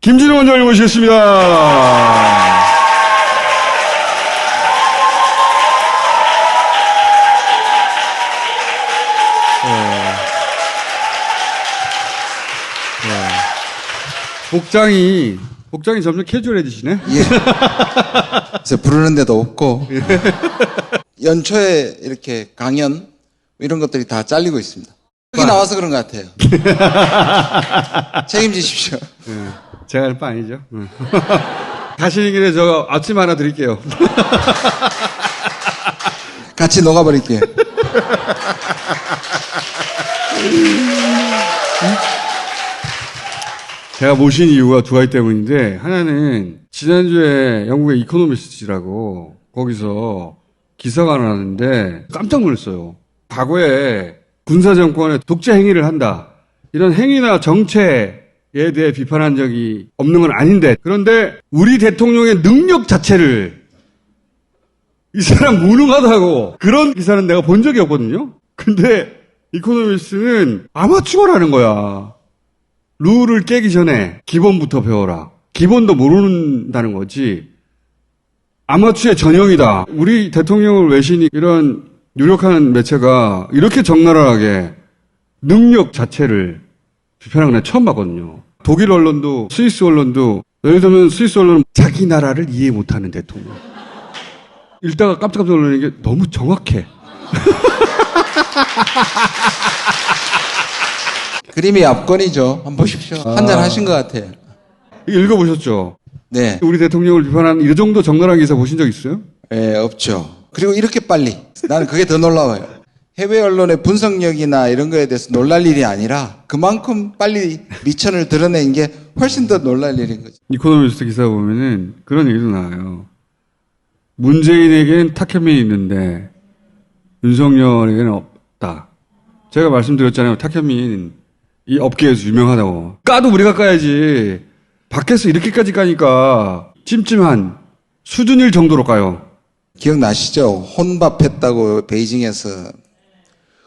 김진호 원장님 모시겠습니다. 네. 네. 복장이 복장이 점점 캐주얼해지시네. 예. 그래서 부르는 데도 없고 연초에 이렇게 강연 이런 것들이 다 잘리고 있습니다. 여기 나와서 그런 것 같아요. 책임지십시오. 네. 제가 할 바 아니죠. 네. 가시는 길에 저 아침 하나 드릴게요. 같이 녹아버릴게요. 제가 모신 이유가 두 가지 때문인데 하나는 지난주에 영국의 이코노미스트라고 거기서 기사가 나왔는데 깜짝 놀랐어요. 과거에 군사 정권의 독재 행위를 한다. 이런 행위나 정책에 대해 비판한 적이 없는 건 아닌데 그런데 우리 대통령의 능력 자체를 이 사람 무능하다고 그런 기사는 내가 본 적이 없거든요. 근데 이코노미스트는 아마추어라는 거야. 룰을 깨기 전에 기본부터 배워라. 기본도 모른다는 거지. 아마추어의 전형이다. 우리 대통령을 외신이 이런 유력한 매체가 이렇게 적나라하게 능력 자체를 비판하는 건 처음 봤거든요. 독일 언론도 스위스 언론도 예를 들면 스위스 언론은 자기 나라를 이해 못하는 대통령. 읽다가 깜짝깜짝 놀라는 게 너무 정확해. 그림이 압권이죠. 한번 보십시오. 한잔 하신 것 같아요. 이거 읽어보셨죠? 네. 우리 대통령을 비판하는 이 정도 적나라한 기사 보신 적 있어요? 예, 없죠. 그리고 이렇게 빨리. 나는 그게 더 놀라워요. 해외 언론의 분석력이나 이런 거에 대해서 놀랄 일이 아니라 그만큼 빨리 미천을 드러낸 게 훨씬 더 놀랄 일인 거죠. 이코노미스트 기사 보면은 그런 얘기도 나와요. 문재인에겐 탁현민이 있는데 윤석열에게는 없다. 제가 말씀드렸잖아요. 탁현민 이 업계에서 유명하다고. 까도 우리가 까야지. 밖에서 이렇게까지 까니까 찜찜한 수준일 정도로 까요. 기억나시죠? 혼밥했다고 베이징에서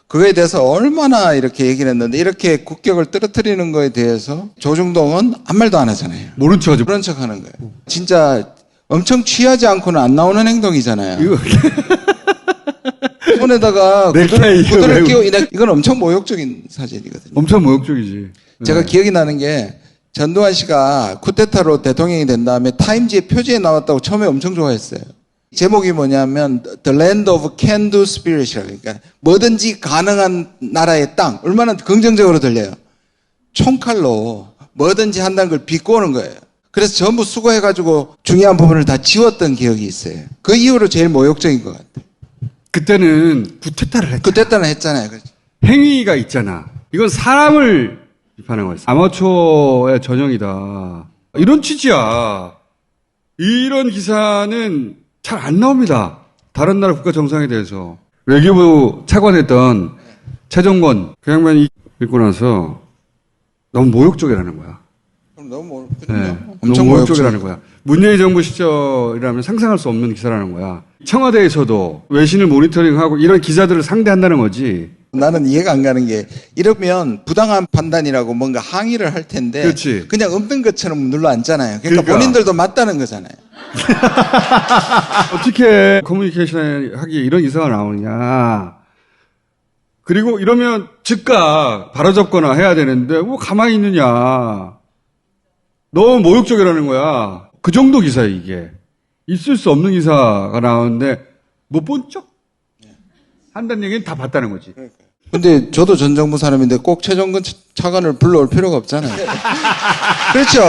그거에 대해서 얼마나 이렇게 얘기를 했는데 이렇게 국격을 떨어뜨리는 거에 대해서 조중동은 아무 말도 안 하잖아요. 모른 척 하지. 그런 척 하는 거예요. 진짜 엄청 취하지 않고는 안 나오는 행동이잖아요. 손에다가 구두를, 끼고 이건 엄청 모욕적인 사진이거든요. 엄청 모욕적이지. 제가 기억이 나는 게 전두환 씨가 쿠데타로 대통령이 된 다음에 타임지의 표지에 나왔다고 처음에 엄청 좋아했어요. 제목이 뭐냐면 The Land of Can Do Spirit이라고 그러니까 뭐든지 가능한 나라의 땅 얼마나 긍정적으로 들려요. 총칼로 뭐든지 한다는 걸 비꼬는 거예요. 그래서 전부 수고해가지고 중요한 부분을 다 지웠던 기억이 있어요. 그 이후로 제일 모욕적인 것 같아요. 그때는 구테타를 했죠. 그때따라 했잖아요. 그렇죠? 행위가 있잖아. 이건 사람을 비판한 거였어. 아마추어의 전형이다. 이런 취지야. 이런 기사는 잘 안 나옵니다. 다른 나라 국가 정상에 대해서. 외교부 차관했던 최정권 그 양반이 읽고 나서 너무 모욕적이라는 거야. 그럼 너무 모- 네. 엄청 모욕적이라는 거야. 문재인 정부 시절이라면 상상할 수 없는 기사라는 거야. 청와대에서도 외신을 모니터링하고 이런 기자들을 상대한다는 거지. 나는 이해가 안 가는 게 이러면 부당한 판단이라고 뭔가 항의를 할 텐데 그렇지. 냥 없는 것처럼 눌러 앉잖아요. 그러니까, 그러니까. 본인들도 맞다는 거잖아요. 어떻게 커뮤니케이션 하기에 이런 기사가 나오느냐. 그리고 이러면 즉각 바로잡거나 해야 되는데 뭐 가만히 있느냐. 너무 모욕적이라는 거야. 그 정도 기사야 이게. 있을 수 없는 기사가 나오는데 못 본 척? 한다는 얘기는 다 봤다는 거지. 근데 저도 전 정부 사람인데 꼭 최종근 차- 차관을 불러올 필요가 없잖아요. 그렇죠.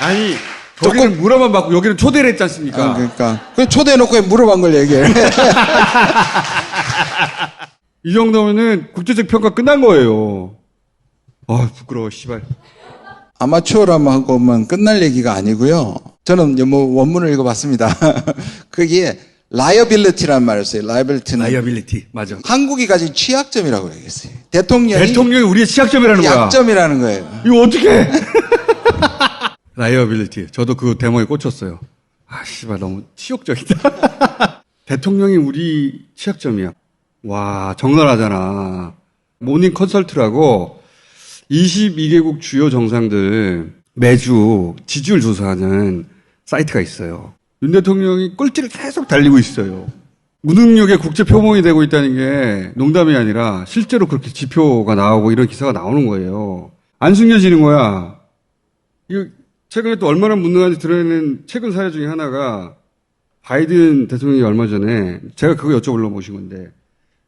아니 거기는 물어만 받고 여기는 초대를 했지 않습니까? 아, 그러니까 그 초대해놓고 물어본 걸 얘기해. 이 정도면은 국제적 평가 끝난 거예요. 아 부끄러워 씨발. 아마추어라면 하고만 끝날 얘기가 아니고요. 저는 뭐 원문을 읽어봤습니다. 거기에 liability라는 말을 써요. liability는 라이어빌리티 맞아. 한국이 가진 취약점이라고 얘기했어요. 대통령이 대통령이 우리의 취약점이라는 거야. 약점이라는 거예요. 이거 어떻게? 라이어빌리티. 저도 그 대목에 꽂혔어요. 아, 씨발, 너무 치욕적이다. 대통령이 우리 취약점이야. 와, 적나라하잖아. 모닝 컨설트라고 22개국 주요 정상들 매주 지지율 조사하는 사이트가 있어요. 윤 대통령이 꼴찌를 계속 달리고 있어요. 무능력의 국제 표본이 되고 있다는 게 농담이 아니라 실제로 그렇게 지표가 나오고 이런 기사가 나오는 거예요. 안 숨겨지는 거야. 이거 최근에 또 얼마나 무능한지 드러내는 최근 사례 중에 하나가 바이든 대통령이 얼마 전에 제가 그거 여쭤보려고 모신 건데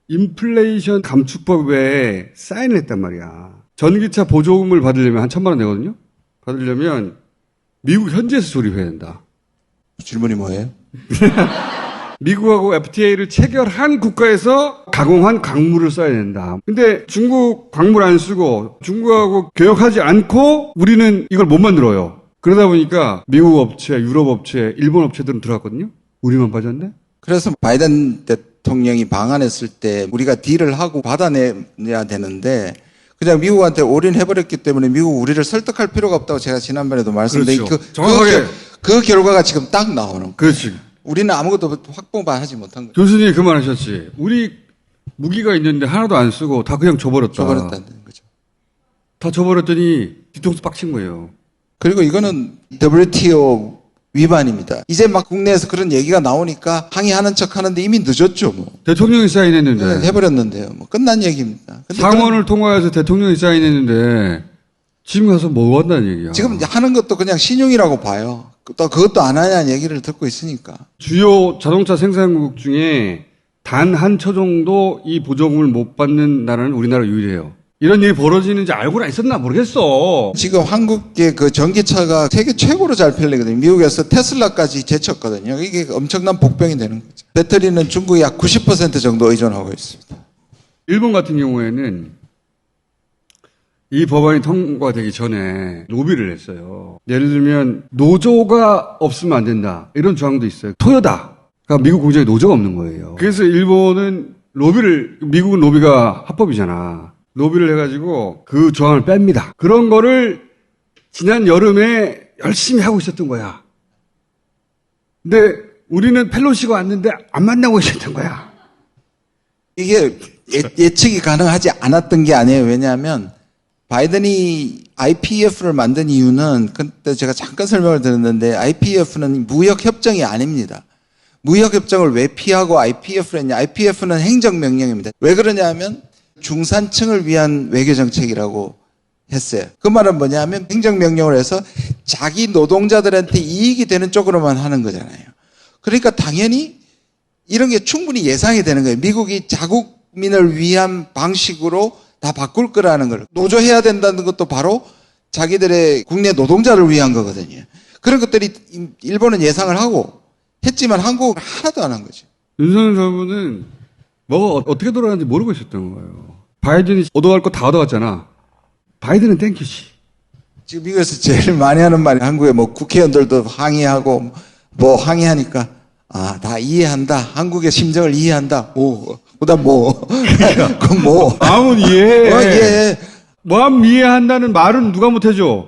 인플레이션 감축법에 사인을 했단 말이야. 전기차 보조금을 받으려면 한 천만 원 되거든요. 받으려면 미국 현지에서 조립해야 된다. 질문이 뭐예요? 미국하고 FTA를 체결한 국가에서 가공한 광물을 써야 된다. 근데 중국 광물 안 쓰고 중국하고 교역하지 않고 우리는 이걸 못 만들어요. 그러다 보니까 미국 업체, 유럽 업체, 일본 업체들은 들어갔거든요. 우리만 빠졌네. 그래서 바이든 대통령이 방한했을 때 우리가 딜을 하고 받아내야 되는데 그냥 미국한테 올인해버렸기 때문에 미국 우리를 설득할 필요가 없다고 제가 지난번에도 말씀드린 그렇죠. 그, 정확하게. 그, 그 결과가 지금 딱 나오는 거예요. 그렇지. 우리는 아무것도 확보만 하지 못한 거죠. 교수님이 그 말하셨지. 우리 무기가 있는데 하나도 안 쓰고 다 그냥 줘버렸다. 줘버렸다는 거죠. 다 줘버렸더니 뒤통수 빡친 거예요. 그리고 이거는 WTO 위반입니다. 이제 막 국내에서 그런 얘기가 나오니까 항의하는 척 하는데 이미 늦었죠, 뭐. 대통령이 사인했는데 네, 해버렸는데요. 뭐 끝난 얘기입니다. 상원을 통과해서 대통령이 사인했는데 지금 가서 뭐 한다는 얘기야. 그런- 지금 하는 것도 그냥 신용이라고 봐요. 또 그것도 안 하냐는 얘기를 듣고 있으니까. 주요 자동차 생산국 중에 단한초 정도 이 보조금을 못 받는 나라는 우리나라 유일해요. 이런 일이 벌어지는지 알고나 있었나 모르겠어. 지금 한국의 그 전기차가 세계 최고로 잘 팔리거든요. 미국에서 테슬라까지 제쳤거든요. 이게 엄청난 복병이 되는 거죠. 배터리는 중국이 약 90% 정도 의존하고 있습니다. 일본 같은 경우에는 이 법안이 통과되기 전에 로비를 했어요. 예를 들면 노조가 없으면 안 된다 이런 조항도 있어요. 토요다가 미국 공장에 노조가 없는 거예요. 그래서 일본은 로비를 미국은 로비가 합법이잖아. 로비를 해가지고 그 조항을 뺍니다. 그런 거를 지난 여름에 열심히 하고 있었던 거야. 근데 우리는 펠로시가 왔는데 안 만나고 있었던 거야. 이게 예, 측이 가능하지 않았던 게 아니에요. 왜냐하면 바이든이 IPF를 만든 이유는 그때 제가 잠깐 설명을 드렸는데 IPF는 무역 협정이 아닙니다. 무역 협정을 왜 피하고 IPF를 했냐? IPF는 행정 명령입니다. 왜 그러냐면 중산층을 위한 외교 정책이라고 했어요. 그 말은 뭐냐면 행정 명령을 해서 자기 노동자들한테 이익이 되는 쪽으로만 하는 거잖아요. 그러니까 당연히 이런 게 충분히 예상이 되는 거예요. 미국이 자국민을 위한 방식으로 다 바꿀 거라는 걸. 노조해야 된다는 것도 바로 자기들의 국내 노동자를 위한 거거든요. 그런 것들이 일본은 예상을 하고 했지만 한국은 하나도 안 한 거죠. 윤석열 정부는 뭐가 어떻게 돌아가는지 모르고 있었던 거예요. 바이든이 얻어갈 거 다 얻어갔잖아. 바이든은 땡큐지. 지금 미국에서 제일 많이 하는 말이 한국에 뭐 국회의원들도 항의하고 뭐 항의하니까 아, 다 이해한다. 한국의 심정을 이해한다. 뭐, 그다음 뭐. 그럼 뭐. 마음은 이해해. 어, 예. 마음 이해한다는 말은 누가 못해줘.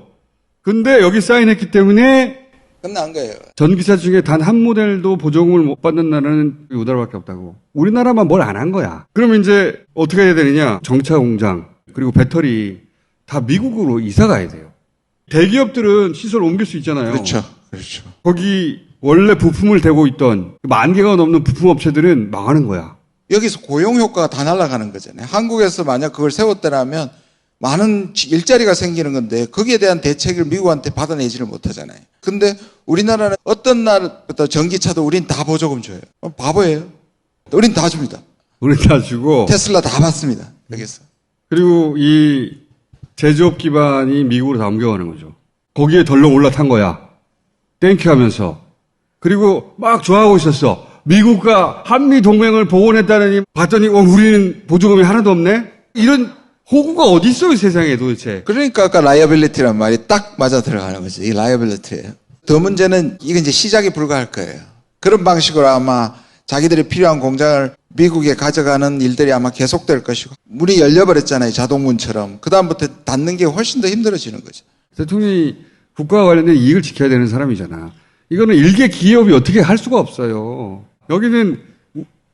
근데 여기 사인했기 때문에 끝난 거예요. 전기차 중에 단 한 모델도 보조금을 못 받는 나라는 우리나라밖에 없다고. 우리나라만 뭘 안 한 거야. 그러면 이제 어떻게 해야 되느냐? 정차 공장 그리고 배터리 다 미국으로 이사 가야 돼요. 대기업들은 시설 옮길 수 있잖아요. 그렇죠. 그렇죠. 거기 원래 부품을 대고 있던 만 개가 넘는 부품 업체들은 망하는 거야. 여기서 고용 효과가 다 날아가는 거잖아요. 한국에서 만약 그걸 세웠더라면 많은 지- 일자리가 생기는 건데 거기에 대한 대책을 미국한테 받아내지를 못하잖아요. 근데 우리나라는 어떤 날부터 전기차도 우린 다 보조금 줘요. 어, 바보예요. 우린 다 줍니다. 우리 다 주고 테슬라 다 받습니다. 여기서. 그리고 이 제조업 기반이 미국으로 다 옮겨가는 거죠. 거기에 덜렁 올라탄 거야. 땡큐 하면서. 그리고 막 좋아하고 있었어. 미국과 한미 동맹을 복원했다더니 봤더니 어, 우리는 보조금이 하나도 없네? 이런 호구가 어디 있어요, 세상에 도대체. 그러니까 아까 라이어빌리티란 말이 딱 맞아 들어가는 거죠. 이 라이어빌리티예요. 더 문제는 이건 이제 시작이 불가할 거예요. 그런 방식으로 아마 자기들이 필요한 공장을 미국에 가져가는 일들이 아마 계속될 것이고 문이 열려버렸잖아요. 자동문처럼. 그 다음부터 닫는 게 훨씬 더 힘들어지는 거죠. 대통령이 국가와 관련된 이익을 지켜야 되는 사람이잖아. 이거는 일개 기업이 어떻게 할 수가 없어요. 여기는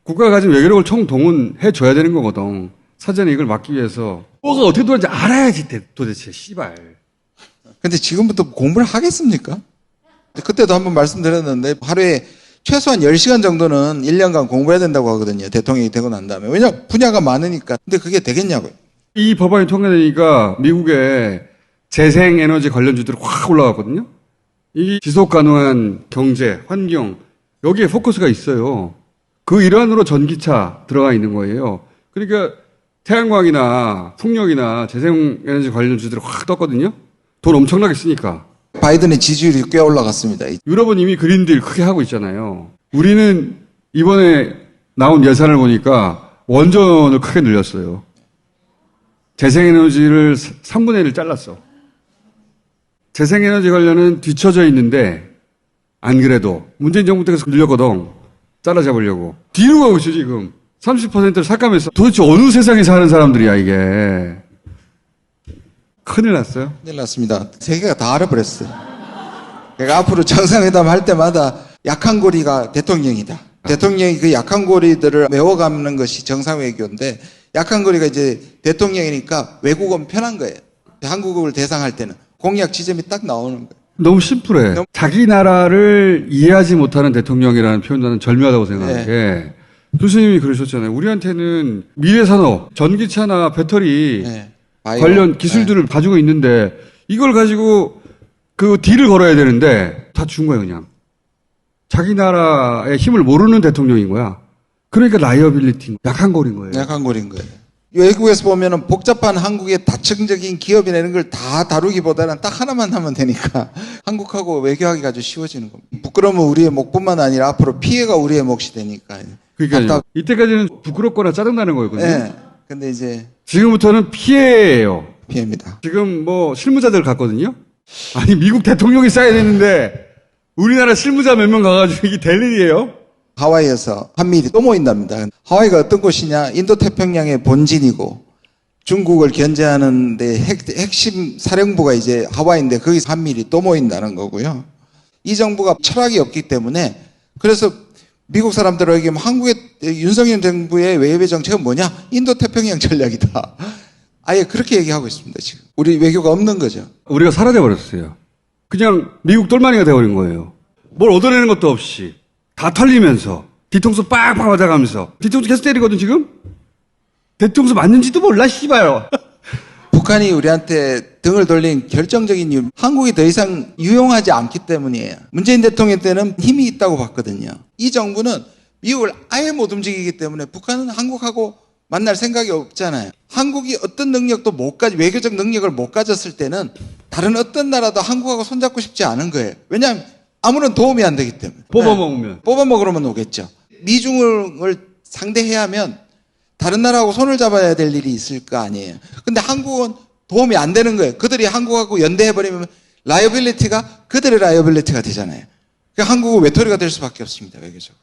국가가 가진 외교력을 총동원해 줘야 되는 거거든. 사전에 이걸 막기 위해서 뭐가 어떻게 돌아가는지 알아야지 대- 도대체 씨발. 근데 지금부터 공부를 하겠습니까? 그때도 한번 말씀드렸는데 하루에 최소한 10시간 정도는 1년간 공부해야 된다고 하거든요. 대통령이 되고 난 다음에. 왜냐? 분야가 많으니까. 근데 그게 되겠냐고요. 이 법안이 통과되니까 미국의 재생에너지 관련주들이 확 올라갔거든요. 이 지속 가능한 경제, 환경 여기에 포커스가 있어요. 그 일환으로 전기차 들어가 있는 거예요. 그러니까 태양광이나 풍력이나 재생에너지 관련 주들이 확 떴거든요. 돈 엄청나게 쓰니까. 바이든의 지지율이 꽤 올라갔습니다. 유럽은 이미 그린딜 크게 하고 있잖아요. 우리는 이번에 나온 예산을 보니까 원전을 크게 늘렸어요. 재생에너지를 3분의 1을 잘랐어. 재생에너지 관련은 뒤처져 있는데 안 그래도 문재인 정부 때에서 늘렸거든. 잘라잡으려고. 뒤로 가고 있어 지금. 30%를 삭감했어. 도대체 어느 세상에 사는 사람들이야 이게. 큰일 났어요. 큰일 났습니다. 세계가 다 알아버렸어요. 그러니까 앞으로 정상회담 할 때마다 약한 고리가 대통령이다. 대통령이 그 약한 고리들을 메워가는 것이 정상 외교인데 약한 고리가 이제 대통령이니까 외국은 편한 거예요. 한국을 대상할 때는 공약 지점이 딱 나오는 거예요. 너무 심플해. 너무- 자기 나라를 이해하지 못하는 대통령이라는 표현 나는 절묘하다고 생각해. 네. 교수님이 그러셨잖아요. 우리한테는 미래 산업, 전기차나 배터리 네. 바이오. 관련 기술들을 가지고 있는데 이걸 가지고 그 딜을 걸어야 되는데 다 준 거예요, 그냥. 자기 나라의 힘을 모르는 대통령인 거야. 그러니까 라이어빌리티, 약한 거린 거예요. 네. 약한 고리인 거예요. 외국에서 보면은 복잡한 한국의 다층적인 기업이나 이런 걸 다 다루기보다는 딱 하나만 하면 되니까 한국하고 외교하기가 아주 쉬워지는 겁니다. 부끄러우면 우리의 몫뿐만 아니라 앞으로 피해가 우리의 몫이 되니까. 그러니까 답답- 이때까지는 부끄럽거나 짜증나는 거였거든요. 네. 근데 이제 지금부터는 피해예요. 피해입니다. 지금 뭐 실무자들 갔거든요. 아니 미국 대통령이 싸야 되는데 우리나라 실무자 몇 명 가가지고 이게 될 일이에요? 하와이에서 한미일이 또 모인답니다. 하와이가 어떤 곳이냐? 인도 태평양의 본진이고 중국을 견제하는데 핵, 핵심 사령부가 이제 하와이인데 거기서 한미일이 또 모인다는 거고요. 이 정부가 철학이 없기 때문에 그래서 미국 사람들에게 얘기하면 한국의 윤석열 정부의 외교 정책은 뭐냐? 인도 태평양 전략이다. 아예 그렇게 얘기하고 있습니다, 지금. 우리 외교가 없는 거죠. 우리가 사라져 버렸어요. 그냥 미국 똘마니가 돼버린 거예요. 뭘 얻어내는 것도 없이 다 털리면서 뒤통수 빡빡 맞아가면서 뒤통수 계속 때리거든 지금. 뒤통수 맞는지도 몰라 씨발. 북한이 우리한테 등을 돌린 결정적인 이유, 한국이 더 이상 유용하지 않기 때문이에요. 문재인 대통령 때는 힘이 있다고 봤거든요. 이 정부는 미국을 아예 못 움직이기 때문에 북한은 한국하고 만날 생각이 없잖아요. 한국이 어떤 능력도 못 가지, 외교적 능력을 못 가졌을 때는 다른 어떤 나라도 한국하고 손잡고 싶지 않은 거예요. 왜냐하면 아무런 도움이 안 되기 때문에. 뽑아 네. 먹으면. 뽑아 먹으러면 오겠죠. 미중을 상대해야 하면 다른 나라하고 손을 잡아야 될 일이 있을 거 아니에요. 근데 한국은 도움이 안 되는 거예요. 그들이 한국하고 연대해버리면 라이어빌리티가 그들의 라이어빌리티가 되잖아요. 그러니까 한국은 외톨이가 될 수밖에 없습니다. 외교적으로.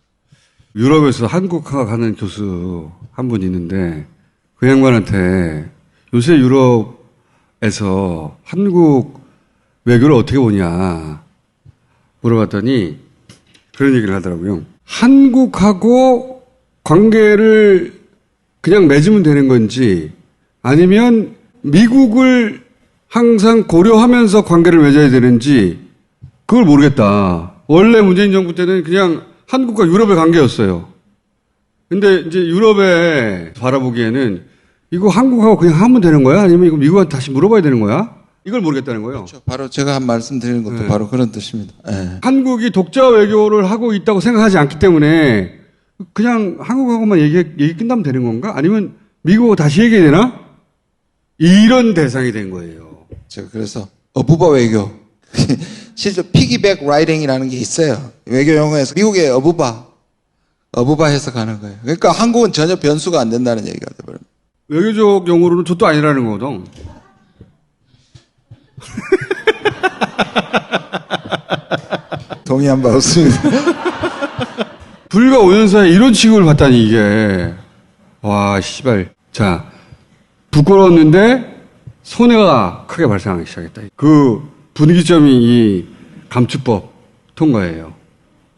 유럽에서 한국화 가는 교수 한 분 있는데 그 양반한테 요새 유럽에서 한국 외교를 어떻게 보냐 물어봤더니 그런 얘기를 하더라고요. 한국하고 관계를 그냥 맺으면 되는 건지 아니면 미국을 항상 고려하면서 관계를 맺어야 되는지 그걸 모르겠다. 원래 문재인 정부 때는 그냥 한국과 유럽의 관계였어요. 근데 이제 유럽에 바라보기에는 이거 한국하고 그냥 하면 되는 거야? 아니면 이거 미국한테 다시 물어봐야 되는 거야? 이걸 모르겠다는 거예요. 그렇죠. 바로 제가 한 말씀 드리는 것도 네. 바로 그런 뜻입니다. 예. 한국이 독자 외교를 하고 있다고 생각하지 않기 때문에 그냥 한국하고만 얘기, 얘기 끝나면 되는 건가? 아니면 미국하고 다시 얘기해야 되나? 이런 대상이 된 거예요. 제가 그래서 어부바 외교. 실제 피기백 라이딩이라는 게 있어요. 외교 용어에서 미국의 어부바. 어부바 해석하는 거예요. 그러니까 한국은 전혀 변수가 안 된다는 얘기가 돼버립니다. 외교적 용어로는 저도 아니라는 거거든. 동의한 바 없습니다. 불과 5년 사이에 이런 취급을 받다니 이게 와 씨발 자 부끄러웠는데 손해가 크게 발생하기 시작했다 그 분위기점이 이 감축법 통과예요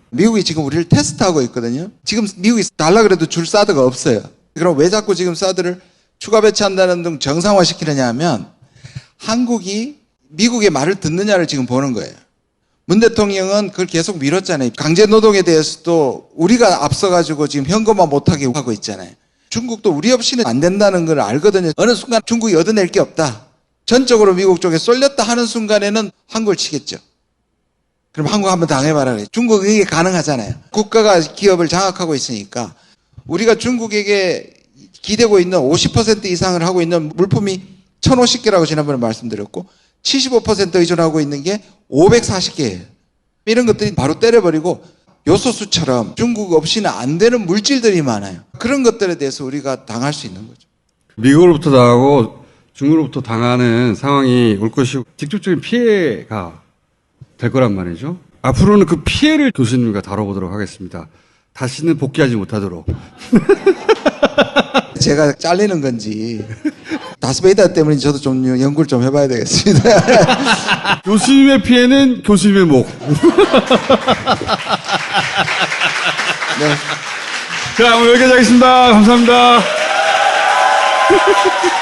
미국이 지금 우리를 테스트하고 있거든요. 지금 미국이 달라 그래도 줄 사드가 없어요. 그럼 왜 자꾸 지금 사드를 추가 배치한다는 등 정상화시키느냐 하면 한국이 미국의 말을 듣느냐를 지금 보는 거예요. 문 대통령은 그걸 계속 밀었잖아요. 강제 노동에 대해서도 우리가 앞서가지고 지금 현금화 못하게 하고 있잖아요. 중국도 우리 없이는 안 된다는 걸 알거든요. 어느 순간 중국이 얻어낼 게 없다. 전적으로 미국 쪽에 쏠렸다 하는 순간에는 한국을 치겠죠. 그럼 한국 한번 당해봐라. 그래. 중국은 이게 가능하잖아요. 국가가 기업을 장악하고 있으니까 우리가 중국에게 기대고 있는 50% 이상을 하고 있는 물품이 1050개라고 지난번에 말씀드렸고 75% 의존하고 있는 게 540개예요. 이런 것들이 바로 때려버리고 요소수처럼 중국 없이는 안 되는 물질들이 많아요. 그런 것들에 대해서 우리가 당할 수 있는 거죠. 미국으로부터 당하고 중국으로부터 당하는 상황이 올 것이고 직접적인 피해가 될 거란 말이죠. 앞으로는 그 피해를 교수님과 다뤄보도록 하겠습니다. 다시는 복귀하지 못하도록. 제가 잘리는 건지 다스베이다 때문에 저도 좀 연구를 좀 해봐야 되겠습니다. 교수님의 피해는 교수님의 목. 네. 자, 오늘 여기까지 하겠습니다. 감사합니다.